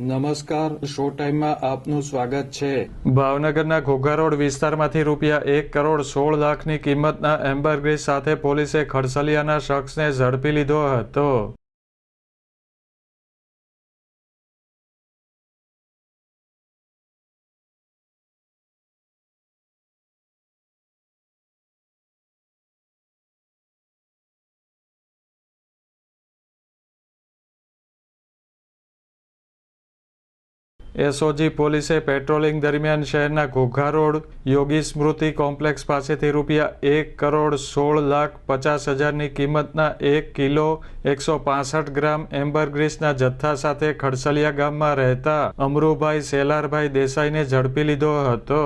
નમસ્કાર, શો ટાઈમમાં આપનું સ્વાગત છે. ભાવનગરના ઘોઘા રોડ વિસ્તારમાંથી રૂપિયા એક કરોડ સોળ લાખની કિંમતના એમ્બરગ્રીસ સાથે પોલીસે ખડસલિયાના શખ્સને ઝડપી લીધો હતો. એસઓજી પોલીસે પેટ્રોલિંગ દરમિયાન શહેરના ઘોઘા રોડ, યોગી સ્મૃતિ કોમ્પ્લેક્સ પાસેથી રૂપિયા એક કરોડ સોળ લાખ પચાસ હજારની કિંમતના એક કિલો એકસો પાસઠ ગ્રામ એમ્બરગ્રીસના જથ્થા સાથે ખડસલિયા ગામમાં રહેતા અમરુભાઈ સેલારભાઈ દેસાઈને ઝડપી લીધો હતો.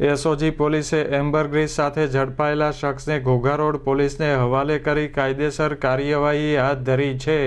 એસઓજી પોલીસે એમ્બરગ્રીસ સાથે ઝડપાયેલા શખ્સને ઘોઘા રોડ પોલીસને હવાલે કરી કાયદેસર કાર્યવાહી હાથ ધરી છે.